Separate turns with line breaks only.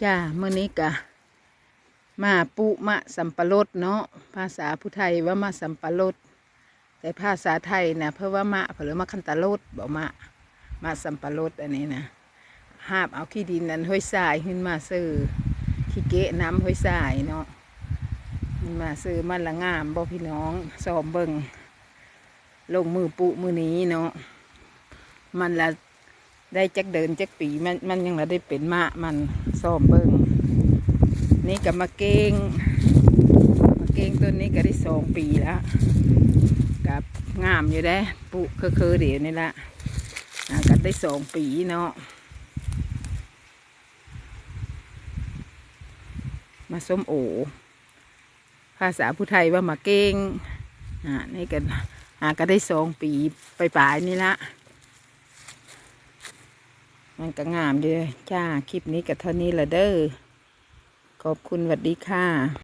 จ้าเมื่อนี้กะมาปุมะสัมปรดเนาะภาษาผู้ไทยว่ามาสัมปรดแต่ภาษาไทยนะเพื่อว่ามะหรือมาคันตะรดบอกมะมาสัมปรดอันนี้นะหาบเอาขี้ดินนั้นห้อยทรายขึ้นมาซื้อขี้เกะน้ำห้อยทรายเนาะมันมาซื้อมันละงามบอกพี่น้องซ้อมเบิงลงมือปุมือนี้เนาะมันละ ได้จักเดินจักปีมันมันยังละได้เป็นมะมันซ้อมเบิ้งนี่ก็มาเก้งมาเก้งต้นนี้ก็ได้สองปีแล้วกับงามอยู่ได้ปุคือคือเดี๋ยวนี่ละอ่าก็ได้สองปีเนาะมาส้มโอภาษาผู้ไทยว่ามาเก้งอ่านี่ก็อ่าก็ได้สองปีไปปลายๆนี่ละ มันก็งามเด้อจ้า คลิปนี้กับเท่านี้ละเด้อ ขอบคุณสวัสดีค่ะ